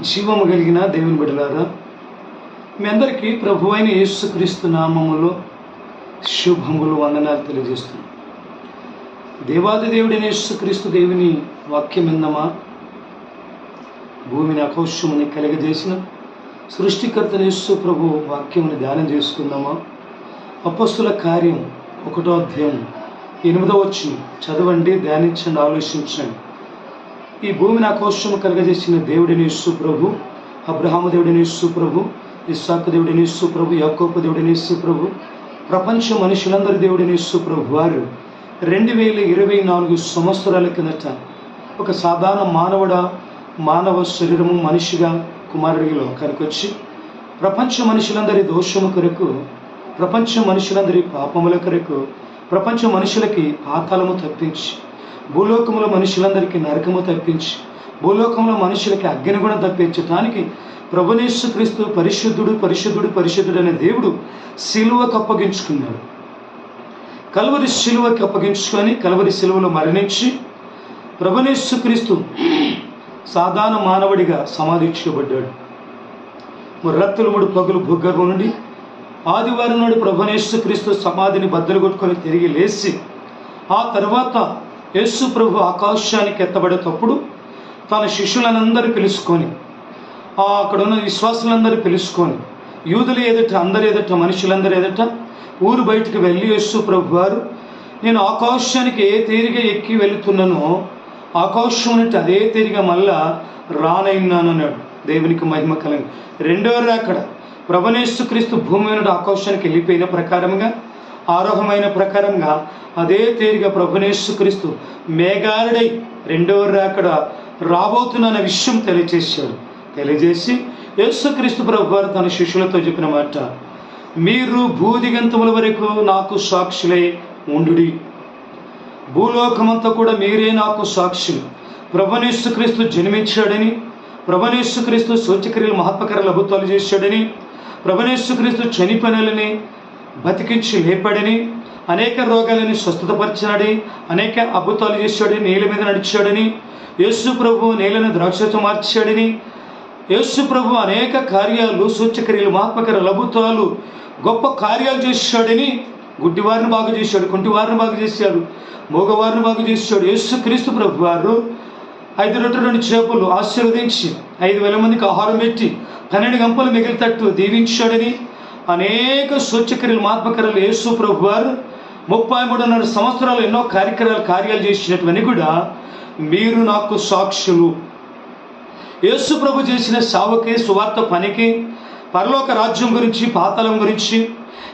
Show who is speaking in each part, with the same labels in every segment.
Speaker 1: జీవము కలిగిన దేవుని బిడ్డలారా మీ అందరికీ ప్రభు అయిన యేసుక్రీస్తు నామములో శుభములు వందనాలు తెలియజేస్తున్నాం. దేవాది దేవుడైన యేసుక్రీస్తు దేవుని వాక్యమిందమా భూమిని అకౌష్యముని కలిగజేసిన సృష్టికర్త యేసు ప్రభు వాక్యముని ధ్యానం చేసుకుందామా? అపస్సుల కార్యం ఒకటో అధ్యాయం ఎనిమిదో వచ్చి చదవండి ధ్యానించండి ఆలోచించండి. ఈ భూమి నా కోసం కలగజేసిన దేవుడిని సుప్రభు ప్రభు అబ్రహాము దేవుడిని సుప్రభు ప్రభు ఇస్సాకు దేవుడిని సుప్రభు ప్రభు యాకోపు దేవుడిని సుప్రభు ప్రభు ప్రపంచ మనుషులందరి దేవుడిని సుప్రభు ప్రభు వారు రెండు వేల ఇరవై నాలుగు సంవత్సరాల కిందట ఒక సాధారణ మానవుడ మానవ శరీరము మనిషిగా కుమారుడి లోకానికి వచ్చి ప్రపంచ మనుషులందరి దోషము కొరకు ప్రపంచ మనుషులందరి పాపముల కొరకు ప్రపంచ మనుషులకి పాతాలము తప్పించి భూలోకంలో మనుషులందరికీ నరకము తప్పించి భూలోకంలో మనుషులకి అగ్ని కూడా తప్పించటానికి ప్రభునేశ్వ క్రీస్తు పరిశుద్ధుడు పరిశుద్ధుడు పరిశుద్ధుడు అనే దేవుడు శిలువకు అప్పగించుకున్నాడు కలవరి శిలువకి అప్పగించుకొని కలవరి శిలువలో మరణించి ప్రభునేశ్వ క్రీస్తు సాధారణ మానవుడిగా సమాధించబడ్డాడు. రత్తులు మూడు పగులు భూగర్భం నుండి ఆదివారం నాడు ప్రభునేశ్వ క్రీస్తు సమాధిని బద్దలు కొట్టుకొని తిరిగి లేచి ఆ తర్వాత యేసు ప్రభు ఆకాశానికి ఎత్తబడేటప్పుడు తన శిష్యులనందరూ పిలుచుకొని అక్కడ ఉన్న విశ్వాసులందరూ పిలుచుకొని యూదులు ఎదుట అందరు ఎదుట మనుషులందరూ ఎదుట ఊరు బయటికి వెళ్ళి యేసు ప్రభు వారు నేను ఆకాశానికి ఏ తీరిగా ఎక్కి వెళుతున్నానో ఆకాశం నుండి అదే తీరిగా మళ్ళా రానైనాను అన్నాడు. దేవునికి మహిమ కలంగా. రెండో రాకడ. ప్రభనేశ్వ క్రీస్తు భూమి నుండి ఆకాశానికి వెళ్ళిపోయిన ప్రకారంగా ఆరోహమైన ప్రకారంగా అదే తేరిగా ప్రభునేశ్వ క్రీస్తు మేఘారుడై రెండవ రాకడ రాబోతున్న విషయం తెలియజేశాడు. తెలియజేసి యేసుక్రీస్తు ప్రభు వారు తన శిష్యులతో చెప్పిన మాట మీరు భూదిగంతముల వరకు నాకు సాక్షులై ఉండుడి. భూలోకమంతా కూడా మీరే నాకు సాక్షులు. ప్రభనేశ్వ క్రీస్తు జన్మించాడని ప్రభనేశ్వ క్రీస్తు సూచక్రియలు మహత్వకర లభుత్వాలు చేశాడని ప్రభనేశ్వ క్రీస్తు చనిపోయినని బతికించి లేపాడని అనేక రోగాలని స్వస్థతపరిచాడని అనేక అద్భుతాలు చేశాడని నేల మీద నడిచాడని యేసు ప్రభు నేలను ద్రాక్షతో మార్చాడని యేసు ప్రభు అనేక కార్యాలు సూచక్రియలు మహాత్మకర అద్భుతాలు గొప్ప కార్యాలు చేశాడని గుడ్డివారిని బాగు చేశాడు కుంటివారిని బాగు చేశాడు మగవారిని బాగు చేశాడు. యేసు క్రీస్తు ప్రభు వారు ఐదు రొట్టెలు రెండు చేపలు ఆశీర్వదించి ఐదు వేల మందికి ఆహారం పెట్టి పన్నెండు గంపలు మిగిలితట్టు దీవించాడని అనేక సూచక్రియలు మహాత్మకరలు యేసు ప్రభు వారు ముప్పై మూడున్నర సంవత్సరాలు ఎన్నో కార్యక్రమాలు కార్యాలు చేసినటువన్నీ కూడా మీరు నాకు సాక్షులు. యేసు ప్రభు చేసిన సావుకి సువార్త పనికి పరలోక రాజ్యం గురించి పాతాళం గురించి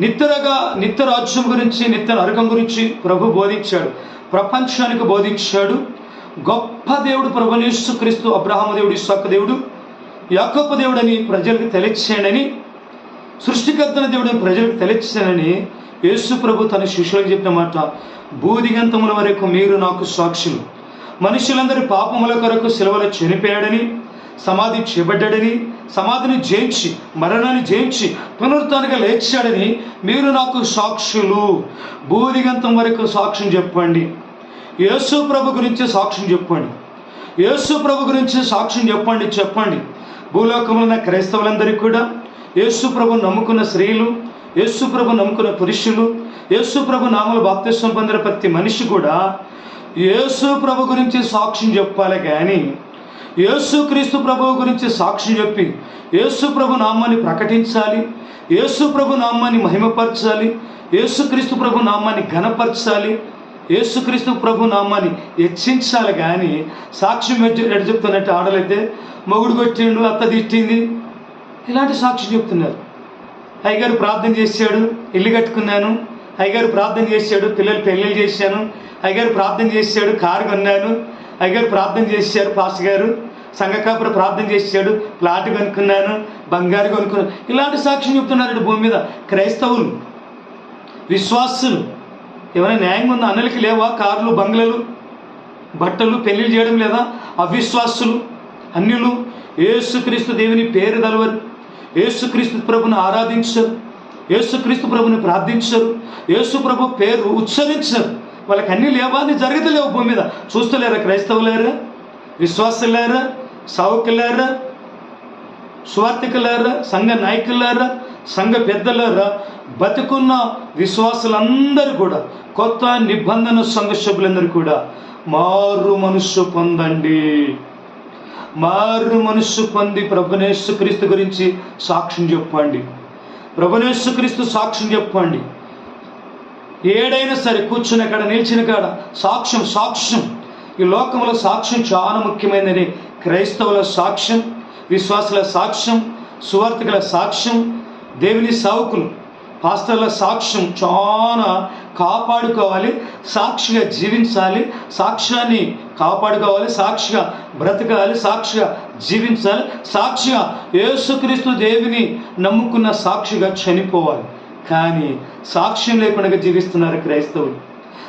Speaker 1: నిత్యరగా నిత్య రాజ్యం గురించి నిత్య నరకం గురించి ప్రభు బోధించాడు. ప్రపంచానికి బోధించాడు. గొప్ప దేవుడు ప్రభునేశ్వ క్రీస్తు అబ్రహాము దేవుడు ఇస్సాకు దేవుడు యాకప్ప దేవుడని ప్రజలకు తెలియచేయండి సృష్టికర్తన దేవుడు ప్రజలకు తెలియచేయనని యేసు ప్రభు తన శిష్యులకు చెప్పిన మాట భూదిగంతముల వరకు మీరు నాకు సాక్షులు. మనుషులందరి పాపముల కొరకు సెలవులు చనిపోయాడని సమాధి చేపడ్డాడని సమాధిని జయించి మరణాన్ని జయించి పునరుత్నగా లేచాడని మీరు నాకు సాక్షులు. భూదిగంతం వరకు సాక్ష్యం చెప్పండి. యేసు ప్రభు గురించి సాక్ష్యం చెప్పండి. యేసు ప్రభు గురించి సాక్ష్యం చెప్పండి చెప్పండి. భూలోకంలో ఉన్న క్రైస్తవులందరికీ కూడా యేసుప్రభు నమ్ముకున్న స్త్రీలు యేసుప్రభు నమ్ముకున్న పురుషులు యేసుప్రభు నామలు బాప్తిస్వం పొందిన ప్రతి మనిషి కూడా యేసు ప్రభు గురించి సాక్ష్యం చెప్పాలి కానీ యేసుక్రీస్తు ప్రభు ప్రభువు గురించి సాక్ష్యం చెప్పి యేసు ప్రభు నామాన్ని ప్రకటించాలి యేసు ప్రభు నామాన్ని మహిమపరచాలి యేసుక్రీస్తు ప్రభు నామాన్ని ఘనపరచాలి యేసుక్రీస్తు ప్రభు నామాన్ని హెచ్చించాలి కానీ సాక్ష్యం ఎడ ఎటు చెప్తున్నట్టు ఆడలైతే మొగుడు కొట్టిండు అత్త తిట్టింది ఇలాంటి సాక్ష్యం చెప్తున్నారు. అయ్యగారు ప్రార్థన చేశాడు ఇల్లు కట్టుకున్నాను. అయ్యగారు ప్రార్థన చేశాడు పిల్లలు పెళ్ళిళ్ళు చేశాను. అయ్యగారు ప్రార్థన చేశాడు కారు కొన్నాను. అయ్యగారు ప్రార్థన చేశారు పాస్ గారు. సంఘకాపుర ప్రార్థన చేశాడు ప్లాట్ కొనుక్కున్నాను బంగారు కొనుక్కున్నాను. ఇలాంటి సాక్ష్యం చెప్తున్నారు భూమి మీద. క్రైస్తవులు విశ్వాసులు. ఏమైనా న్యాయంగా ఉందా? అన్నలకి లేవా? కార్లు బంగ్లలు బట్టలు పెళ్ళిళ్ళు చేయడం లేదా? అవిశ్వాసులు అన్యులు. ఏసుక్రీస్తు దేవుని పేరు తలవరు యేసుక్రీస్తు ప్రభుని ఆరాధించరు. యేసుక్రీస్తు ప్రభుని ప్రార్థించరు. యేసు ప్రభు పేరు ఉచ్చరించరు. వాళ్ళకి అన్ని లేవా అని జరగతలేవు భూమి మీద. చూస్తలేరా క్రైస్తవులేరా? విశ్వాసులారా? సావుకులారా? స్వార్థికులారా? సంఘ నాయకులారా? సంఘ పెద్దలారా? బతుకున్న విశ్వాసులందరూ కూడా కొత్త నిబంధన సంఘ సభ్యులందరూ కూడా మారు మనస్సు పొందండి. మారు మనస్సు పొంది ప్రభునేశ్వ క్రీస్తు గురించి సాక్ష్యం చెప్పండి. ప్రభునేశ్వ క్రీస్తు సాక్ష్యం చెప్పండి. ఏడైనా సరే కూర్చుని కాడ నిలిచిన కాడ సాక్ష్యం సాక్ష్యం. ఈ లోకంలో సాక్ష్యం చాలా ముఖ్యమైనది. క్రైస్తవుల సాక్ష్యం విశ్వాసుల సాక్ష్యం సువార్థికుల సాక్ష్యం దేవుని సావుకులు పాస్తల సాక్ష్యం చాలా కాపాడుకోవాలి సాక్షిగా జీవించాలి సాక్ష్యాన్ని కాపాడుకోవాలి సాక్షిగా బ్రతకాలి సాక్షిగా జీవించాలి సాక్షిగా యేసుక్రీస్తు దేవిని నమ్ముకున్న సాక్షిగా చనిపోవాలి. కానీ సాక్ష్యం లేకుండా జీవిస్తున్నారు క్రైస్తవులు.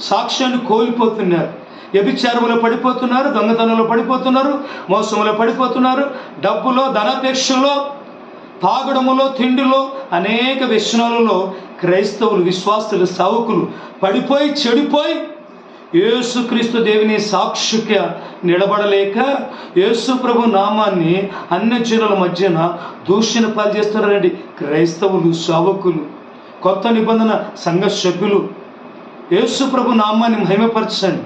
Speaker 1: సాక్ష్యాన్ని కోల్పోతున్నారు. వ్యభిచారములో పడిపోతున్నారు దొంగతనంలో పడిపోతున్నారు మోసంలో పడిపోతున్నారు డబ్బులో ధనాపేక్షలో తాగడములో తిండిలో అనేక వ్యసనాలలో క్రైస్తవులు విశ్వాసులు సావుకులు పడిపోయి చెడిపోయి యేసుక్రీస్తు దేవిని సాక్షిగా నిలబడలేక యేసు ప్రభు నామాన్ని అన్యజనుల మధ్యన దూషణ పాలు చేస్తున్నారండి. క్రైస్తవులు సావకులు కొత్త నిబంధన సంఘ సభ్యులు యేసు ప్రభు నామాన్ని మహిమపరచండి.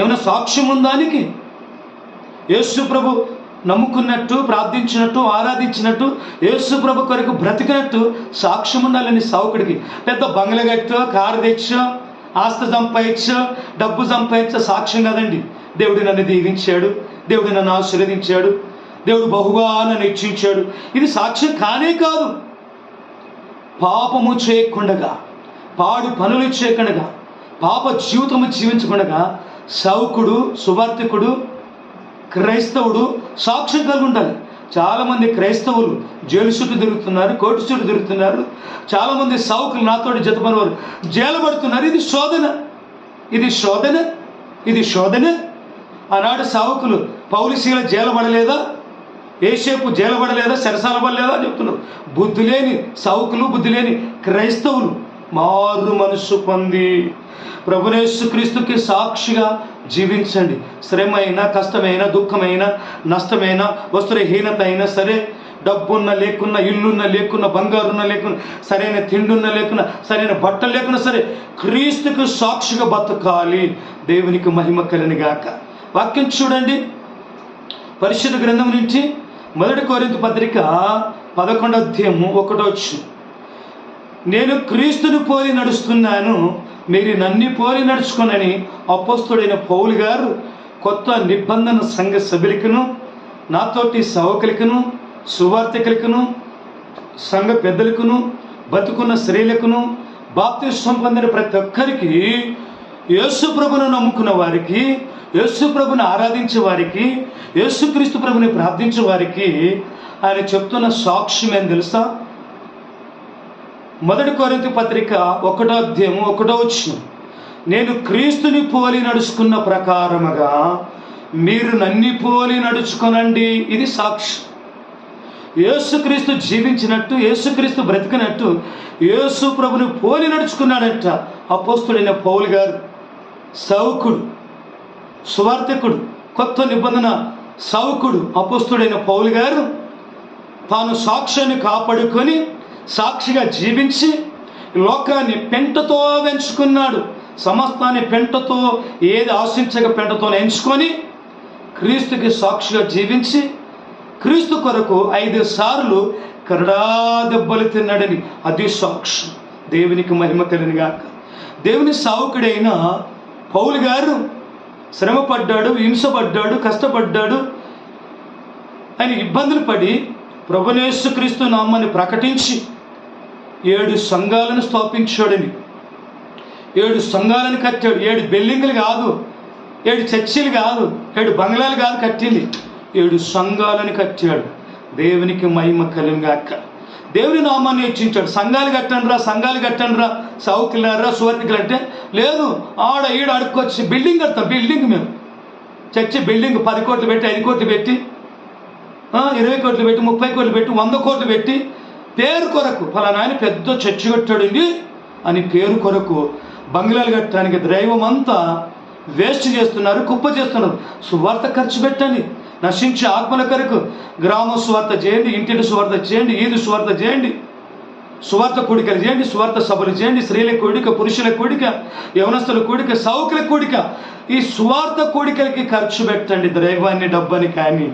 Speaker 1: ఏమైనా సాక్ష్యం ఉందానికి యేసు ప్రభు నమ్ముకున్నట్టు ప్రార్థించినట్టు ఆరాధించినట్టు యేసు ప్రభు కొరకు బ్రతికినట్టు సాక్ష్యం ఉండాలని సావుకుడికి పెద్ద బంగ్లగట్టు కారు తెచ్చో ఆస్తి సంపాదించో డబ్బు సంపాదించో సాక్ష్యం కదండి. దేవుడు నన్ను దీవించాడు దేవుడు నన్ను ఆశీర్వదించాడు దేవుడు బహుగా నన్ను ఇచ్చించాడు ఇది సాక్ష్యం కానే కాదు. పాపము చేయకుండగా పాడు పనులు చేయకుండగా పాప జీవితము జీవించకుండగా సౌకుడు సువార్థికుడు క్రైస్తవుడు సాక్ష్యం కలిగి ఉండాలి. చాలామంది క్రైస్తవులు జైలు చుట్టూ తిరుగుతున్నారు కోర్టు చుట్టూ తిరుగుతున్నారు. చాలామంది సావుకులు నాతోటి జతపని వారు జైలు పడుతున్నారు. ఇది శోధన. ఇది శోధన. ఇది శోధన. ఆనాడు సావుకులు పౌలిసీల జైలబడలేదా ఏసేపు జైలబడలేదా సరసాల పడలేదా అని చెప్తున్నారు. బుద్ధి లేని సావుకులు బుద్ధి లేని క్రైస్తవులు మారు మనస్సు పొంది ప్రభునేసు క్రీస్తుకి సాక్షిగా జీవించండి. శ్రమైన కష్టమైనా దుఃఖమైన నష్టమైన వస్త్రహీనత అయినా సరే డబ్బున్న లేకున్నా ఇల్లున్న లేకున్నా బంగారున్న లేకున్నా సరైన తిండున్న లేకున్నా సరైన బట్టలు లేకున్నా సరే క్రీస్తుకు సాక్షిగా బతకాలి. దేవునికి మహిమ కలిని గాక. వాక్యం చూడండి. పరిశుద్ధ గ్రంథం నుంచి మొదటి కోరింత పత్రిక పదకొండో అధ్యాయము ఒకటో వచ్చు నేను క్రీస్తుని పోలి నడుస్తున్నాను మీరు నన్ను పోలి నడుచుకోనని అపోస్తుడైన పౌలు గారు కొత్త నిబంధన సంఘ సభ్యులకును నాతోటి సవకులకును సువార్థికులకును సంఘ పెద్దలకును బతుకున్న స్త్రీలకును బాప్తిష్టం పొందిన ప్రతి ఒక్కరికి యేసుప్రభును నమ్ముకున్న వారికి యేసుప్రభుని ఆరాధించే వారికి యేసుక్రీస్తు ప్రభుని ప్రార్థించే వారికి ఆయన చెప్తున్న సాక్ష్యం ఏం తెలుసా? మొదటి కొరింత పత్రిక ఒకటో అధ్యాయము ఒకటో వచ్చిన నేను క్రీస్తుని పోలి నడుచుకున్న ప్రకారముగా మీరు నన్ని పోలి నడుచుకొనండి. ఇది సాక్షి యేసుక్రీస్తు జీవించినట్టు యేసుక్రీస్తు బ్రతికినట్టు యేసు ప్రభుని పోలి నడుచుకున్నాడట అపోస్తుడైన పౌలు గారు. సౌకుడు సువార్థకుడు కొత్త నిబంధన సౌకుడు అపోస్తుడైన పౌలు గారు తాను సాక్ష్యాన్ని కాపాడుకొని సాక్షిగా జీవించి లోకాన్ని పెంటతో వెంచుకున్నాడు సమస్తాన్ని పెంటతో ఏది ఆశించక పెంటతో ఎంచుకొని క్రీస్తుకి సాక్షిగా జీవించి క్రీస్తు కొరకు ఐదు సార్లు కరడా దెబ్బలు తిన్నాడని అది సాక్షి దేవునికి మహిమ కలిగినగాక దేవుని సావుకుడైన పౌలు గారు శ్రమపడ్డాడు హింసపడ్డాడు కష్టపడ్డాడు. ఆయన ఇబ్బందులు పడి ప్రభునేసు క్రీస్తు నామాన్ని ప్రకటించి ఏడు సంఘాలను స్థాపించాడని. ఏడు సంఘాలను కట్టాడు. ఏడు బిల్డింగులు కాదు ఏడు చర్చిలు కాదు ఏడు బంగ్లాలు కాదు కట్టింది. ఏడు సంఘాలను కట్టాడు. దేవునికి మహిమ కలిగాక. దేవుని నామాన్ని హెచ్చించాడు. సంఘాలు కట్టండిరా సంఘాలు కట్టండిరా సౌకులారా సువర్తికులు అంటే లేదు ఆడ ఈడ అడుక్కొచ్చి బిల్డింగ్ కడతాం బిల్డింగ్ మేము. చర్చి బిల్డింగ్ పది కోట్లు పెట్టి ఐదు కోట్లు పెట్టి ఇరవై కోట్లు పెట్టి ముప్పై కోట్లు పెట్టి వంద కోట్లు పెట్టి పేరు కొరకు ఫలానాయన పెద్ద చర్చి కట్టాడండి అని పేరు కొరకు బంగ్లాలు కట్టడానికి ద్రైవం అంతా వేస్ట్ చేస్తున్నారు కుప్ప చేస్తున్నారు. సువార్త ఖర్చు పెట్టండి నశించే ఆత్మల కొరకు గ్రామ స్వార్థ చేయండి ఇంటిని స్వార్థ చేయండి ఈది స్వార్థ చేయండి సువార్త కూడికలు చేయండి సువార్త సభలు చేయండి స్త్రీల కూడిక పురుషుల కూడిక యవనస్తుల కూడిక సౌకుల కూడిక. ఈ సువార్త కూడికలకి ఖర్చు పెట్టండి దైవాన్ని డబ్బని కానీ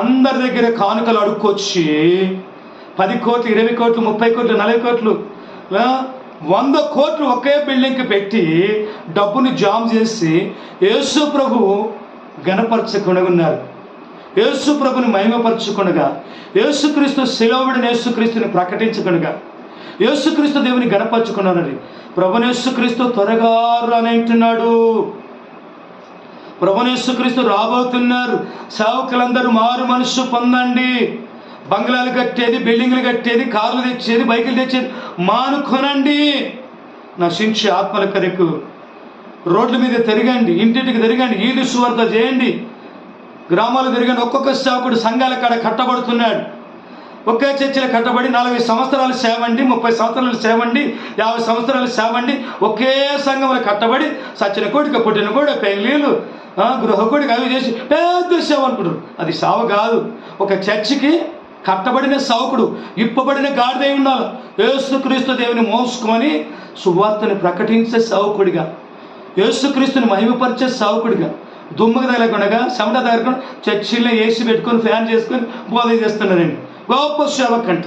Speaker 1: అందరి దగ్గర కానుకలు అడుక్కొచ్చి పది కోట్లు ఇరవై కోట్లు ముప్పై కోట్లు నలభై కోట్లు వంద కోట్లు ఒకే బిల్డింగ్కి పెట్టి డబ్బుని జామ్ చేసి యేసు ప్రభు గణపరచకుండా ఉన్నారు. యేసు ప్రభుని మహిమపరచుకొనగా యేసుక్రీస్తు శిలవుడిని యేసుక్రీస్తుని ప్రకటించకొనగా యేసుక్రీస్తు దేవుని గణపరచుకున్నానని ప్రభునేసుక్రీస్తు త్వరగా రానంటున్నాడు ప్రభునేసుక్రీస్తు రాబోతున్నారు. సేవకులందరూ మారు మనసు పొందండి. బంగ్లాలు కట్టేది బిల్డింగ్లు కట్టేది కార్లు తెచ్చేది బైకులు తెచ్చేది. మానుకొనండి. నశించే ఆత్మల కొరకు రోడ్ల మీద తిరగండి ఇంటింటికి తిరగండి ఈదు సువార్త చేయండి. గ్రామాలు తిరగండి ఒక్కొక్క సేవకుడు సంఘాల కాడ కట్టబడుతున్నాడు. ఒకే చర్చిలో కట్టబడి నలభై సంవత్సరాలు సేవండి ముప్పై సంవత్సరాలు సేవండి యాభై సంవత్సరాలు సేవండి. ఒకే సంఘంలో కట్టబడి సచిన కోడిక పుట్టిన కూడా పెళ్ళిళ్ళు గృహ కోడిక అవి చేసి పెద్ద సేవ అనుకుంటారు. అది సేవ కాదు. ఒక చర్చికి కట్టబడిన సౌకుడు ఇప్పబడిన గాడిదై ఉండాలి. యేసుక్రీస్తు దేవుని మోసుకొని సువార్తను ప్రకటించే సౌకుడిగా యేసుక్రీస్తుని మహిమపరిచే సౌకుడిగా దుమ్మకు తగలకుండా చెమట తగలకుండా చర్చిలో ఏసీ పెట్టుకొని ఫ్యాన్ చేసుకొని బోధ చేస్తున్నారండి. గొప్ప సేవకంట.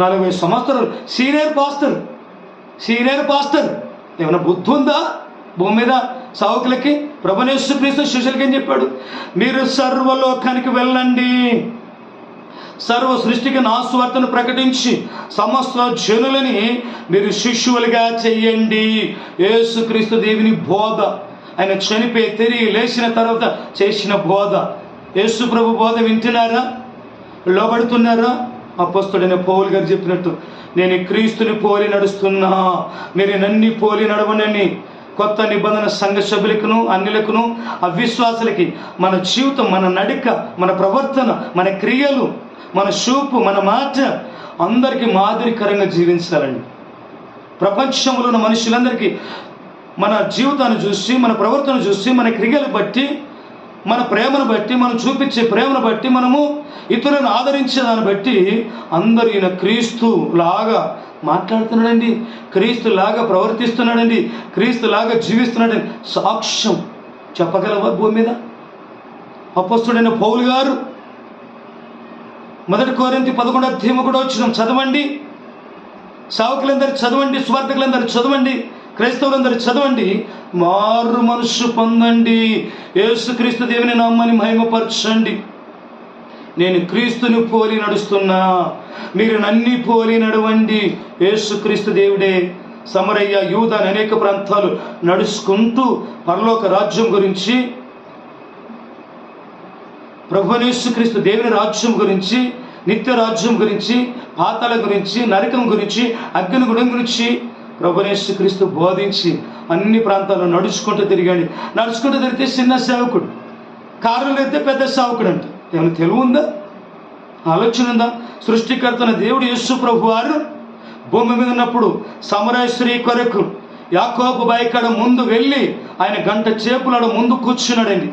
Speaker 1: నలభై సంవత్సరాలు సీనియర్ పాస్టర్. Senior pastor. ఏమైనా బుద్ధి ఉందా? భూమి మీద సావుకులకి ప్రభనేశ్వ క్రీస్తు శిష్యులకి ఏం చెప్పాడు? మీరు సర్వలోకానికి వెళ్ళండి. సర్వ సృష్టికి నా స్వార్థను ప్రకటించి సమస్త జనులని మీరు శిష్యులుగా చెయ్యండి యేసుక్రీస్తు దేవుని బోధ. ఆయన చనిపోయి తిరిగి లేచిన తర్వాత చేసిన బోధ. యేసు ప్రభు బోధ వింటున్నారా? లోబడుతున్నారా? అపస్తుడైన పౌలు గారు చెప్పినట్టు నేను క్రీస్తుని పోలి నడుస్తున్నా. మీరు నన్ని పోలి నడవనని. కొత్త నిబంధన సంఘ సభ్యులకును అన్యులకును అవిశ్వాసులకి మన జీవితం మన నడిక మన ప్రవర్తన మన క్రియలు మన చూపు మన మాట అందరికీ మాదిరికరంగా జీవించాలండి. ప్రపంచంలో ఉన్న మనుషులందరికీ మన జీవితాన్ని చూసి మన ప్రవర్తన చూసి మన క్రియలు బట్టి మన ప్రేమను బట్టి మనం చూపించే ప్రేమను బట్టి మనము ఇతరులను ఆదరించే దాన్ని బట్టి అందరూ ఈయన క్రీస్తు లాగా మాట్లాడుతున్నాడండి. క్రీస్తు లాగా ప్రవర్తిస్తున్నాడండి. క్రీస్తు లాగా జీవిస్తున్నాడని సాక్ష్యం చెప్పగలవా భూమి మీద? అపస్తుడైన పౌలు గారు మొదటి కోరింతి పదకొండు థీమ్ కూడా వచ్చినాం చదవండి. సావుకులందరూ చదవండి స్వార్థకులందరూ చదవండి క్రైస్తవులందరూ చదవండి. మారు మనస్సు పొందండి. యేసుక్రీస్తు దేవుని నామ్మని మహిమపరచండి. నేను క్రీస్తుని పోలి నడుస్తున్నా. మీరు నన్ని పోలి నడవండి. యేసుక్రీస్తు దేవుడే సమరయ్య యూద అని అనేక ప్రాంతాలు నడుచుకుంటూ పరలోక రాజ్యం గురించి ప్రభునేశ్వక్రీస్తు దేవుని రాజ్యం గురించి నిత్య రాజ్యం గురించి పాతాల గురించి నరకం గురించి అగ్ని గుణం గురించి ప్రభునేశ్వక్రీస్తు బోధించి అన్ని ప్రాంతాల్లో నడుచుకుంటూ తిరిగాడు. నడుచుకుంటూ తిరిగితే చిన్న సేవకుడు కారులు అయితే పెద్ద సేవకుడు అంట. ఏమైనా తెలివి ఉందా? ఆలోచన ఉందా? సృష్టికర్తన దేవుడు యేసు ప్రభు వారు భూమి మీద ఉన్నప్పుడు సమరేశ్వరి కొరకు యాకోపు బాయికాడ ముందు వెళ్ళి ఆయన గంట చేపులాడ ముందు కూర్చున్నాడండి.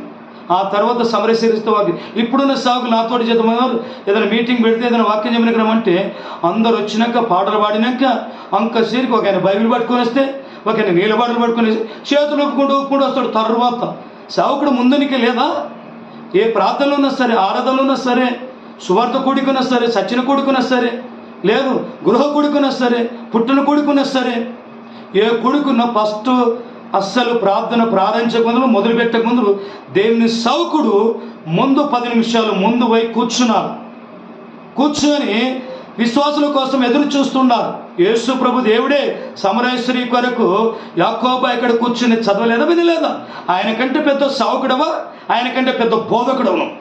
Speaker 1: ఆ తర్వాత సమరశీరిస్తూ వాకి ఇప్పుడున్న సాగు నాతోటి చేతమన్నారు ఏదైనా మీటింగ్ పెడితే ఏదైనా వాక్యం చెప్పిన అంటే అందరు వచ్చినాక పాటలు పాడినాక అంక సీరికి ఒక ఆయన బైబిల్ పట్టుకొని వస్తే ఒక ఆయన నీళ్ళ పాటలు పట్టుకొని చేతులు ఒప్పుకుంటూ ఒప్పుకుంటూ వస్తాడు తర్వాత. సావుకుడు ముందునికి లేదా? ఏ ప్రార్థనలు ఉన్నా సరే ఆరాధనలు ఉన్నా సరే సువార్త కూడుకున్నా సరే సచిన కూడుకున్నా సరే లేదు గృహ కూడుకున్నా సరే పుట్టిన కూడుకున్నా సరే ఏ కొడుకున్న ఫస్ట్ అస్సలు ప్రార్థన ప్రారంభించక ముందు మొదలు పెట్టక ముందు దేవుని సౌకుడు ముందు పది నిమిషాలు ముందు పోయి కూర్చున్నారు. కూర్చొని విశ్వాసుల కోసం ఎదురు చూస్తున్నారు. యేసు ప్రభు దేవుడే సమరేశ్వరి కొరకు యాకోబా ఇక్కడ కూర్చుని చదవలేదా వినలేదా? ఆయన కంటే పెద్ద సావుకుడవా ఆయన కంటే పెద్ద బోధకుడవను.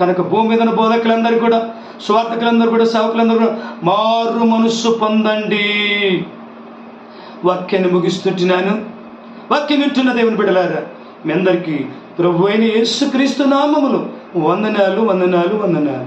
Speaker 1: కనుక భూమి మీద బోధకులందరూ కూడా స్వార్థకులందరూ కూడా సేవకులందరూ కూడా మారు మనస్సు పొందండి. వాక్యాన్ని ముగిస్తుంటున్నాను. వాక్యం వింటున్న దేవుని బిడ్డలారా మీ అందరికీ ప్రభు అయిన యేసుక్రీస్తు నామములు వందనాలు వందనాలు వందనాలు.